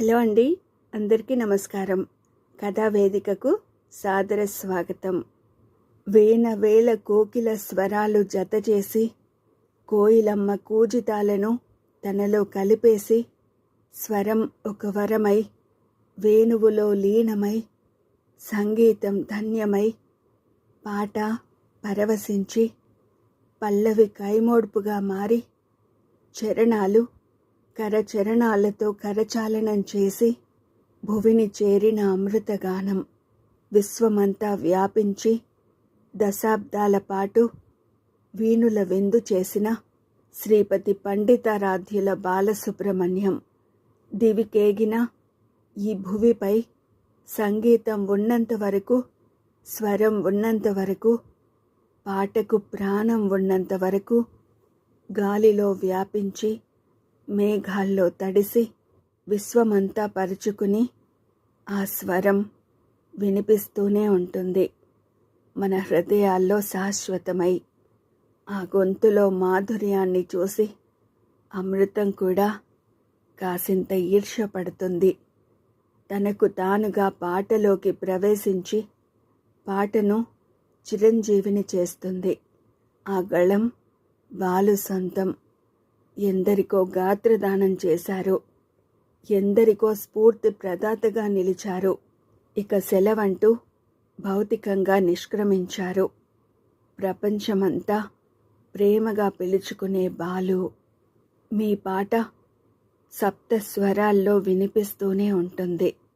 Hello అండి. అందరికీ నమస్కారం. కథా వేదికకు సాదర స్వాగతం. వేల వేల కోకిల స్వరాలు జతచేసి కోయిలమ్మ కూజితాలను తనలో కలిపేసి స్వరం ఒక వరమై వేణువులో లీనమై సంగీతం ధన్యమై పాట పరవశించి పల్లవి కైమోడ్పుగా మారి చరణాలు కరచరణాలతో కరచాలనం చేసి భువిని చేరిన అమృతగానం విశ్వమంతా వ్యాపించి దశాబ్దాల పాటు వీణుల విందు చేసిన శ్రీపతి పండితారాధ్యుల బాలసుబ్రహ్మణ్యం దివికేగిన ఈ భువిపై సంగీతం ఉన్నంత వరకు స్వరం ఉన్నంత వరకు పాటకు ప్రాణం ఉన్నంత వరకు గాలిలో వ్యాపించి మేఘాల్లో తడిసి విశ్వమంతా పరుచుకుని ఆ స్వరం వినిపిస్తూనే ఉంటుంది. మన హృదయాల్లో శాశ్వతమై ఆ గొంతులో మాధుర్యాన్ని చూసి అమృతం కూడా కాసింత ఈర్షపడుతుంది తనకు తానుగా పాటలోకి ప్రవేశించి పాటను చిరంజీవిని చేస్తుంది. ఆ గళం బాలు సొంతం ఎందరికో గాత్రదానం చేశారు ఎందరికో స్ఫూర్తి ప్రదాతగా నిలిచారు ఇక సెలవంటూ భౌతికంగా నిష్క్రమించారు ప్రపంచమంతా ప్రేమగా పిలుచుకునే బాలు. మీ పాట సప్త స్వరాల్లో వినిపిస్తూనే ఉంటుంది.